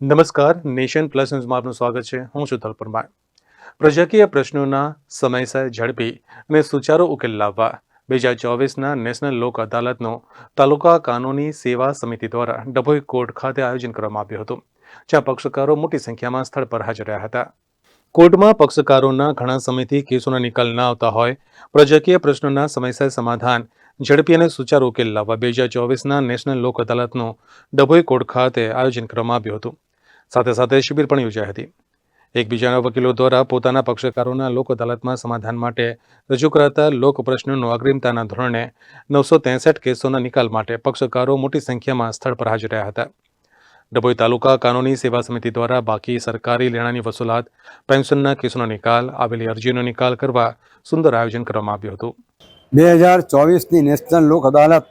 નમસ્કાર, nation plus ન્યૂઝમાં આપનું સ્વાગત છે. હું છું તલપરમાર પ્રજાકીય પ્રશ્નોના સમયસર ઝડપી અને સુચારો ઉકેલ લાવવા બે હજાર ચોવીસના નેશનલ લોક અદાલતનો તાલુકા કાનૂની સેવા સમિતિ દ્વારા ડભોઈ કોર્ટ ખાતે આયોજન કરવામાં આવ્યું હતું, જ્યાં પક્ષકારો મોટી સંખ્યામાં સ્થળ પર હાજર રહ્યા હતા. કોર્ટમાં પક્ષકારોના ઘણા સમયથી કેસોના નિકાલ ન આવતા હોય, પ્રજાકીય પ્રશ્નોના સમયસર સમાધાન, ઝડપી અને સુચારો ઉકેલ લાવવા બે હજાર ચોવીસના નેશનલ લોક અદાલતનું ડભોઈ કોર્ટ ખાતે આયોજન કરવામાં આવ્યું હતું. સાથે સાથે શિબિર પણ યોજાઈ હતી. એકબીજાના વકીલો દ્વારા પોતાના પક્ષકારોના લોક અદાલતમાં સમાધાન માટે રજૂ કરાતા લોક પ્રશ્નોનો અગ્રિમતાના ધોરણે નવસો ત્રેસઠ કેસોના નિકાલ માટે પક્ષકારો મોટી સંખ્યામાં સ્થળ પર હાજર રહ્યા હતા. ડભોઈ તાલુકા કાનૂની સેવા સમિતિ દ્વારા બાકી સરકારી લેણાની વસૂલાત, પેન્શનના કેસોનો નિકાલ, આવેલી અરજીનો નિકાલ કરવા સુંદર આયોજન કરવામાં આવ્યું હતું. બે હજાર ચોવીસની નેશનલ લોક અદાલત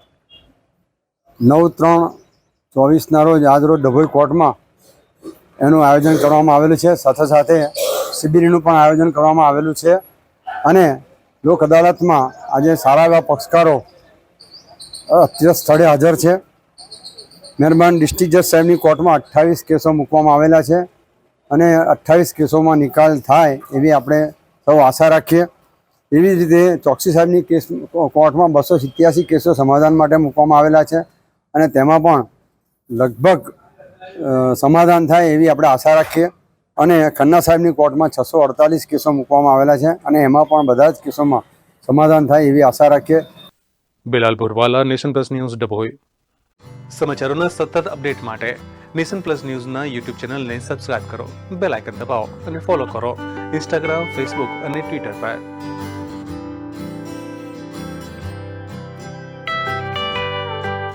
નવ ત્રણ ચોવીસના રોજ આજરોજ ડભોઈ કોર્ટમાં એનું આયોજન કરવામાં આવેલું છે. સાથે સાથે શિબિરનું પણ આયોજન કરવામાં આવેલું છે. અને લોક અદાલતમાં આજે સારા એવા પક્ષકારો અત્યારે સ્થળે હાજર છે. મહેરબાન ડિસ્ટ્રિક્ટ જજ સાહેબની કોર્ટમાં અઠ્ઠાવીસ કેસો મૂકવામાં આવેલા છે. અને અઠ્ઠાવીસ કેસોમાં નિકાલ થાય એવી આપણે સૌ આશા રાખીએ. એવી જ રીતે ચોકસી સાહેબની કેસ, કોર્ટમાં બસો સિત્યાસી કેસો સમાધાન માટે મૂકવામાં આવેલા છે. અને તેમાં પણ લગભગ સમાધાન થાય એવી આપણે આશા રાખીએ. અને ખન્ના સાહેબની કોર્ટમાં છસો અડતાલીસ કેસો મૂકવામાં આવેલા છે અને એમાં પણ બધા જ કેસોમાં સમાધાન થાય એવી આશા રાખીએ. Bilal Bhurwala nation plus news Dabhoi. સમાચારોના સતત અપડેટ માટે નેશન પ્લસ ન્યૂઝના યુટ્યુબ ચેનલને સબસ્ક્રાઇબ કરો બેલ આઇકન દબાવો અને ફોલો કરો. ઇન્સ્ટાગ્રામ ફેસબુક અને ટ્વિટર પર.